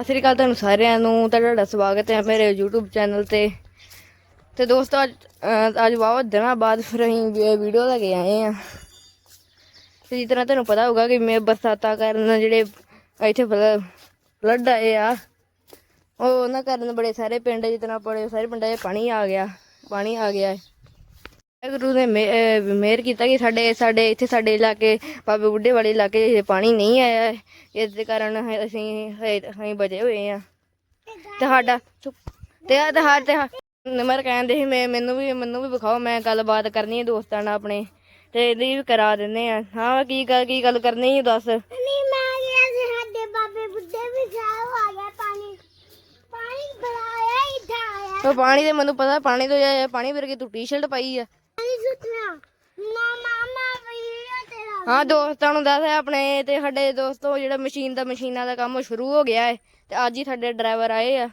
ਸਤਿ ਸ੍ਰੀ ਅਕਾਲ ਤੁਹਾਨੂੰ ਸਾਰਿਆਂ ਨੂੰ, ਤੁਹਾਡਾ ਸਵਾਗਤ ਹੈ ਮੇਰੇ YouTube ਚੈਨਲ ਤੇ। ਤੇ ਦੋਸਤੋ, ਅੱਜ ਅੱਜ ਬਹੁਤ ਦਿਨਾਂ ਬਾਅਦ ਫਿਰ ਅਸੀਂ ਵੀਡੀਓ ਲੈ ਕੇ ਆਏ ਆ ਤੇ ਜਿਸ ਤਰ੍ਹਾਂ ਤੁਹਾਨੂੰ ਪਤਾ ਹੋਊਗਾ ਕਿ ਮੈਂ ਬਰਸਾਤਾਂ ਕਾਰਨ ਜਿਹੜੇ ਇੱਥੇ ਫਲੱਡ ਆਏ ਆ, ਉਹ ਉਹਨਾਂ ਕਾਰਨ ਬੜੇ ਸਾਰੇ ਪਿੰਡ, ਜਿਸ ਤਰ੍ਹਾਂ ਬੜੇ ਸਾਰੇ ਪਿੰਡਾਂ 'ਚ ਪਾਣੀ ਆ ਗਿਆ, ਪਾਣੀ ਆ ਗਿਆ। ਹੈ ਗੁਰੂ ਨੇ ਮਿਹਰ ਕੀਤਾ ਕਿ ਸਾਡੇ ਸਾਡੇ ਇੱਥੇ ਸਾਡੇ ਇਲਾਕੇ ਬਾਬੇ ਬੁੱਢੇ ਵਾਲੇ ਇਲਾਕੇ ਪਾਣੀ ਨਹੀਂ ਆਇਆ। ਇਸ ਦੇ ਕਾਰਨ ਅਸੀਂ- ਅਸੀਂ ਬਚੇ ਹੋਏ ਆ ਤੇ ਚੁੱਪ- ਤੇ ਆ ਤੇ ਹਾਰ ਤੇ ਨੰਬਰ ਕਹਿੰਦੇ ਸੀ ਮੈਂ ਮੈਨੂੰ ਵੀ ਮੈਨੂੰ ਵੀ ਵਿਖਾਓ ਮੈਂ ਗੱਲਬਾਤ ਕਰਨੀ ਹੈ ਦੋਸਤਾਂ ਨਾਲ ਆਪਣੇ। ਤੇ ਇਹਦੀ ਵੀ ਕਰਾ ਦਿੰਦੇ ਆ ਹਾਂ ਕੀ ਗੱਲ ਕੀ ਗੱਲ ਕਰਨੀ ਹੈ ਦੱਸ? ਨਹੀਂ ਮੈਂ ਗਿਆ ਸੀ ਸਾਡੇ ਬਾਬੇ ਬੁੱਢੇ ਵੀ ਜਾਓ ਆ ਗਿਆ ਪਾਣੀ। ਪਾਣੀ ਆਇਆ ਦੇ ਮੈਨੂੰ ਪਤਾ ਪਾਣੀ ਤੋਂ ਆਇਆ ਪਾਣੀ ਵਰਗੀ ਤੂੰ ਟੀ-ਸ਼ਰਟ ਪਾਈ ਆ। ਹਾਂ, ਦੋਸਤਾਂ ਨੂੰ ਦੱਸ, ਆਪਣੇ ਤੇ ਸਾਡੇ ਦੋਸਤੋ ਜਿਹੜਾ ਮਸ਼ੀਨ ਦਾ ਮਸ਼ੀਨਾਂ ਦਾ ਕੰਮ ਸ਼ੁਰੂ ਹੋ ਗਿਆ ਹੈ, ਤੇ ਅੱਜ ਹੀ ਸਾਡੇ ਡਰਾਈਵਰ ਆਏ ਆ।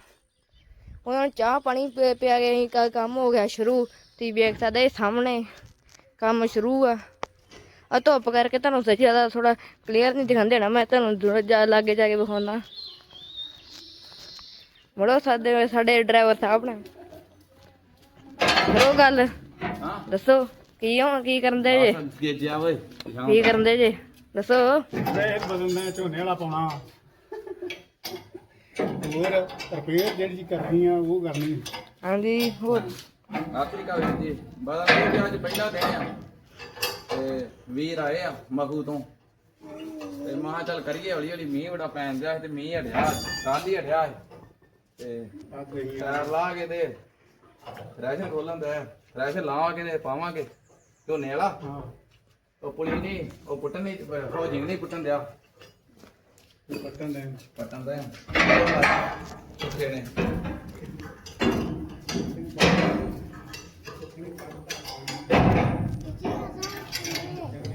ਉਹਨਾਂ ਨੂੰ ਚਾਹ ਪਾਣੀ ਪਿਆ ਕੇ ਅਸੀਂ ਕੰਮ ਹੋ ਗਿਆ ਸ਼ੁਰੂ, ਤੁਸੀਂ ਵੇਖ ਸਕਦੇ ਸਾਹਮਣੇ, ਕੰਮ ਸ਼ੁਰੂ ਆ। ਆ ਧੁੱਪ ਕਰਕੇ ਤੁਹਾਨੂੰ ਸੱਚੀ ਜ਼ਿਆਦਾ ਥੋੜਾ ਕਲੀਅਰ ਨਹੀਂ ਦਿਖਾਉਂਦੇ ਦੇਣਾ, ਮੈਂ ਤੁਹਾਨੂੰ ਦੂਰ ਜਾ ਲਾਗੇ ਜਾ ਕੇ ਵਿਖਾਉਣਾ ਮੜੋ ਸਾਡੇ ਸਾਡੇ ਡਰਾਈਵਰ ਸਾਹਿਬ ਨੇ। ਕਰੋ ਗੱਲ ਦੱਸੋ ਕੀ ਹੋ ਕੀ ਕਰਦੇ ਜੇ? ਗੇਜਿਆ ਓਏ ਕੀ ਕਰਦੇ ਜੇ? ਦੱਸੋ। ਬਦਲਣਾ ਝੋਨੇ ਵਾਲਾ ਪਾਉਣਾ। ਹੋਰ ਰਿਪੇਅਰ ਜਿਹੜੀ ਕਰਨੀ ਆ ਉਹ ਕਰਨੀ ਹਾਂਜੀ ਹੋਰ? ਆਖਰੀ ਕਾਲ ਜੀ। ਬੜਾ ਇਹ ਵੀ ਅੱਜ ਪਹਿਲਾ ਦਿਨ ਆ। ਤੇ ਵੀਰ ਆਏ ਆ ਮਹੂ ਤੋਂ। ਤੇ ਮਹਾ ਚੱਲ ਕਰੀਏ ਹੌਲੀ ਹੌਲੀ ਮੀਂਹ ਬੜਾ ਪੈਣ ਦਿਆ ਤੇ ਮੀਂਹ ਹਟਿਆ ਕੱਲ ਹੀ ਹਟਿਆ ਤੇ ਆ। ਗਈ ਟਾਇਰ ਲਾ ਕੇ ਤੇ ਰੈਸ਼ਨ ਖੋਲਣ ਦਾ ਰੈਸ਼ਨ ਲਾਵਾਂਗੇ ਤੇ ਪਾਵਾਂਗੇ। ਝੋਨੇ ਵਾਲਾ ਹਾਂ। ਉਹ ਪੁਲੀ ਨਹੀਂ ਉਹ ਪੁੱਟਣ ਨਹੀਂ ਉਹ ਜਿੰਗ ਨਹੀਂ ਪੁੱਟਣ ਦਿਆ। ਪੱਟਣ ਦੇ ਪੱਟਣ ਦਾ ਪੁੱਟੇ ਨੇ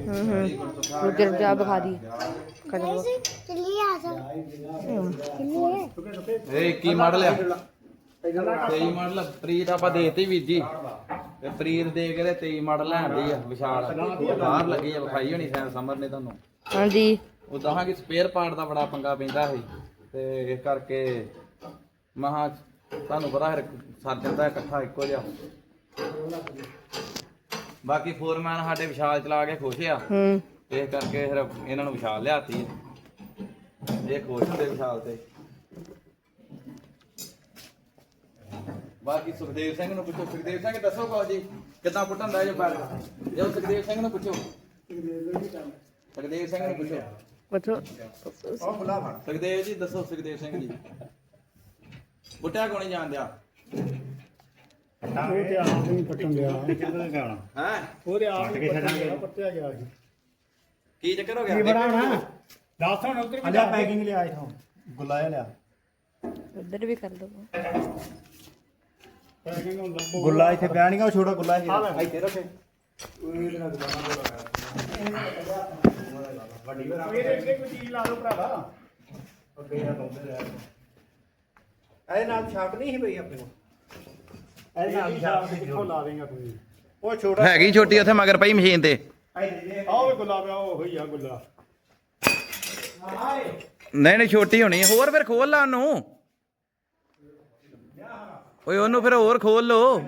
ਹੂੰ ਹੂੰ। ਰੁਕ ਜਾ ਵਿਖਾ ਦੀ ਕੱਢ ਚੱਲੀ ਆ ਜਾ ਚੱਲੀ ਇਹ ਕੀ ਮਾਡਲ ਆ? ਤੇਈ ਮਾਡਲ ਪ੍ਰੀਤ ਆਪਾਂ ਦੇਤੀ ਵੀਰ ਜੀ। ਤੇ ਪ੍ਰੀਤ ਦੇ ਕੇ ਤੇ ਤੇਈ ਮਾਡਲ ਲੈਂਦੀ ਆ ਵਿਸ਼ਾਲ। ਬਾਹਰ ਲੱਗੀ ਆ ਵਿਖਾਈ ਹੋਣੀ ਸੈਨ ਸਮਰ ਨੇ ਤੁਹਾਨੂੰ। ਹਾਂਜੀ। ਉਦਾਂ ਹਾਂ ਕਿ ਸਪੇਅਰ ਪਾਰਟ ਦਾ ਬੜਾ ਪੰਗਾ ਪੈਂਦਾ ਸੀ ਤੇ ਇਸ ਕਰਕੇ ਮਹਾ ਤੁਹਾਨੂੰ ਪਤਾ ਫਿਰ ਸਰ ਜਾਂਦਾ ਇਕੱਠਾ ਇੱਕੋ ਜਿਹਾ। ਬਾਕੀ ਫੋਰਮੈਨ ਸਾਡੇ ਵਿਸ਼ਾਲ ਚਲਾ ਕੇ ਖੁਸ਼ ਆ। ਹੂੰ। ਇਸ ਕਰਕੇ ਫਿਰ ਇਹਨਾਂ ਨੂੰ ਵਿਸ਼ਾਲ ਲਿਆਤੀ ਇਹ ਖੁਸ਼ ਹੁੰਦੇ ਵਿਸ਼ਾਲ ਤੇ। ਬਾਕੀ ਸੁਖਦੇਵ ਸਿੰਘ ਨੂੰ ਪੁੱਛੋ। ਸੁਖਦੇਵ ਸਿੰਘ ਦੱਸੋ ਕੋ ਜੀ? ਕਿੱਦਾਂ ਪੁੱਟਣ ਦਾ ਜੇ ਪਰ ਜੋ ਸੁਖਦੇਵ ਸਿੰਘ ਨੂੰ ਪੁੱਛੋ। ਸੁਖਦੇਵ ਸਿੰਘ ਨੂੰ ਪੁੱਛੋ। ਪੁੱਛੋ। ਉਹ ਬੁਲਾ ਫੜ। ਸੁਖਦੇਵ ਜੀ ਦੱਸੋ ਸੁਖਦੇਵ ਸਿੰਘ ਜੀ। ਬੁੱਟਿਆ ਕੋਣੀ ਜਾਣਦਿਆ ਉਹ ਤੇ ਆਪ ਨਹੀਂ ਪੱਟਣ ਗਿਆ ਕਿੱਧਰ ਜਾਣਾ? ਹੈ? ਉਹਦੇ ਆਪ ਹੀ ਪੱਟਣ ਗਿਆ ਪੱਟਿਆ ਗਿਆ ਸੀ। ਕੀ ਚੱਕਰ ਹੋ ਗਿਆ? ਕੀ ਬਣਾਉਣਾ? ਦੱਸ ਹੁਣ ਉਧਰ ਵੀ ਜਾ ਪੈਕਿੰਗ ਲਿਆ ਇਥੋਂ। ਗੁਲਾਇਆ ਲਿਆ। ਉਧਰ ਵੀ ਕਰ ਦੋ ਗੁੱਲਾ ਇੱਥੇ ਪਿਆ ਨੀਗਾ ਉਹ ਛੋਟਾ ਗੁੱਲਾ ਲੈ। ਇੱਥੇ। ਰੱਖੇ ਇਹ ਇੱਥੇ ਕੋਈ ਚੀਜ਼ ਲਾ ਲਓ ਭਰਾਵਾ ਇਹਦੇ ਨਾਲ ਛਾਪ ਨਹੀਂ ਸੀ ਪਈ ਆਪਣੇ ਕੋਲ। ਇਹਦੇ ਨਾਲ ਛਾਪ ਕਿੱਥੋਂ ਲਾ ਦੇਗਾ ਤੁਸੀਂ? ਉਹ ਛੋਟਾ ਹੈਗੀ ਛੋਟੀ ਉੱਥੇ ਮਗਰ ਪਈ ਮਸ਼ੀਨ ਤੇ। ਆਹ ਵੀ ਗੁਲਾਬ ਆ ਉਹ ਹੀ ਆ ਗੁੱਲਾ। ਨਹੀਂ ਨਹੀਂ ਛੋਟੀ ਹੋਣੀ ਹੈ। ਹੋਰ ਫਿਰ ਖੋਲ ਲਾ ਉਹਨੂੰ। ਓਏ ਉਹਨੂੰ ਫਿਰ ਹੋਰ ਖੋਲ ਲੋ